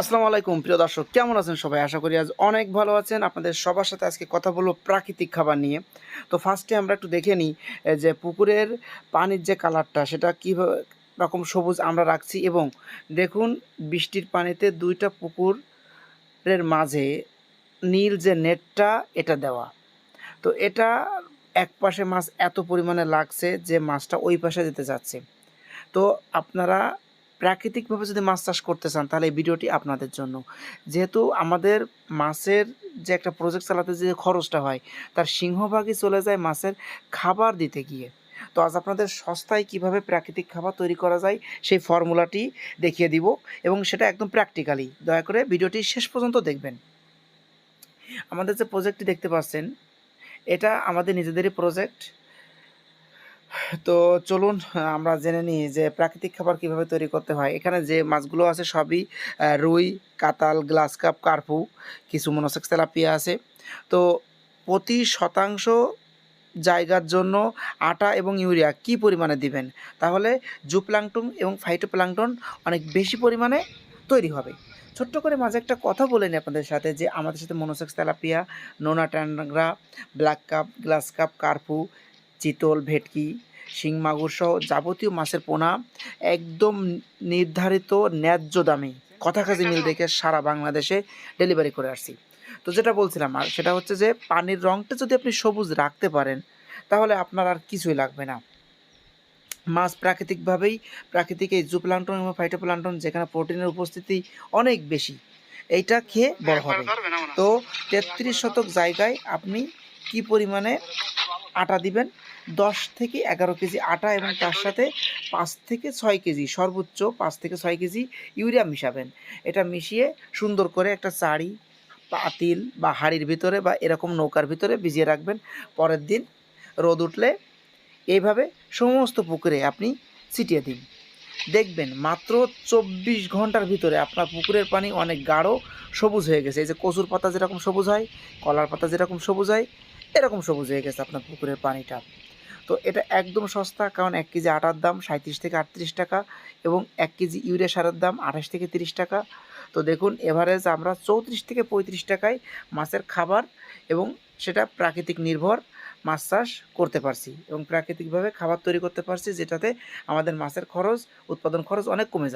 আসসালামু আলাইকুম, প্রিয় দর্শক, কেমন আছেন সবাই? আশা করি আজ অনেক ভালো আছেন। আপনাদের সবার সাথে আজকে কথা বলব প্রাকৃতিক খাবার নিয়ে। তো ফার্স্টে আমরা একটু দেখে নিই যে পুকুরের পানির যে কালারটা, সেটা কীভাবে রকম সবুজ আমরা রাখছি এবং দেখুন, বৃষ্টির পানিতে দুইটা পুকুরের মাঝে নীল যে নেটটা, এটা দেওয়া। তো এটা এক পাশে মাছ এত পরিমাণে লাগছে যে মাছটা ওই পাশে যেতে যাচ্ছে তো আপনারা প্রাকৃতিকভাবে যদি মাছ চাষ করতে চান, তাহলে এই ভিডিওটি আপনাদের জন্য। যেহেতু আমাদের মাছের যে একটা প্রজেক্ট চালাতে যে খরচটা হয়, তার সিংহভাগই চলে যায় মাছের খাবার দিতে গিয়ে। তো আজ আপনাদের সস্তায় কীভাবে প্রাকৃতিক খাবার তৈরি করা যায়, সেই ফর্মুলাটি দেখিয়ে দিব এবং সেটা একদম প্র্যাকটিক্যালি দয়া করে ভিডিওটি শেষ পর্যন্ত দেখবেন। আমাদের যে প্রজেক্টটি দেখতে পাচ্ছেন, এটা আমাদের নিজেদেরই প্রজেক্ট তো চলুন, আমরা জেনে নিই যে প্রাকৃতিক খাবার কীভাবে তৈরি করতে হয়। এখানে যে মাছগুলো আছে সবই রুই কাতাল গ্লাস কাপ, কার্পু, কিছু মনোসেক্স তেলাপিয়া আছে। তো প্রতি শতাংশ জায়গার জন্য আটা এবং ইউরিয়া কি পরিমাণে দিবেন? তাহলে জুপ্লাংটন এবং ফাইটোপ্লাংটন অনেক বেশি পরিমাণে তৈরি হবে। ছোট্ট করে মাঝে একটা কথা বলে নিই আপনাদের সাথে যে আমাদের সাথে মনোসেক্স তেলাপিয়া, নোনা ট্যান্ডাংরা ব্ল্যাক কাপ, গ্লাস কাপ, কার্পু চিতল ভেটকি, শিং মাগুর সহ যাবতীয় মাছের পোনা একদম নির্ধারিত ন্যায্য দামে কথা কাজে মিল দেখে সারা বাংলাদেশে ডেলিভারি করে আসছি। তো যেটা বলছিলাম, আর সেটা হচ্ছে যে পানির রঙটা যদি আপনি সবুজ রাখতে পারেন, তাহলে আপনার আর কিছুই লাগবে না। মাছ প্রাকৃতিকভাবেই, প্রাকৃতিক এই জুপ্লান্টন এবং ফাইটোপ্লান্টন যেখানে প্রোটিনের উপস্থিতি অনেক বেশি, এইটা খেয়ে বড় হবে। তো তেত্রিশ শতক জায়গায় আপনি কি পরিমাণে আটা দিবেন? দশ থেকে এগারো কেজি আটা এবং তার সাথে পাঁচ থেকে ছয় কেজি সর্বোচ্চ পাঁচ থেকে ছয় কেজি ইউরিয়া মিশাবেন। এটা মিশিয়ে সুন্দর করে একটা চাড়ি পাতিল বা হাঁড়ির ভিতরে বা এরকম নৌকার ভিতরে ভিজিয়ে রাখবেন। পরের দিন রোদ উঠলে এইভাবে সমস্ত পুকুরে আপনি ছিটিয়ে দিন। দেখবেন মাত্র চব্বিশ ঘণ্টার ভিতরে আপনার পুকুরের পানি অনেক গাঢ় সবুজ হয়ে গেছে। এই যে কচুর পাতা যেরকম সবুজ হয় কলার পাতা যেরকম সবুজ হয় এরকম সবুজ হয়ে গেছে আপনার পুকুরের পানিটা। তো এটা একদম সস্তা, কারণ এক কেজি আটার দাম সাঁত্রিশ থেকে আটত্রিশ টাকা এবং এক কেজি ইউরিয়া সারের দাম আঠাশ থেকে তিরিশ টাকা। তো দেখুন এভারেজ আমরা চৌত্রিশ থেকে পঁয়ত্রিশ টাকায় মাছের খাবার এবং সেটা প্রাকৃতিক নির্ভর মাছ চাষ করতে পারছি এবং প্রাকৃতিকভাবে খাবার তৈরি করতে পারছি, যেটাতে আমাদের মাছের খরচ, উৎপাদন খরচ অনেক কমে যাবে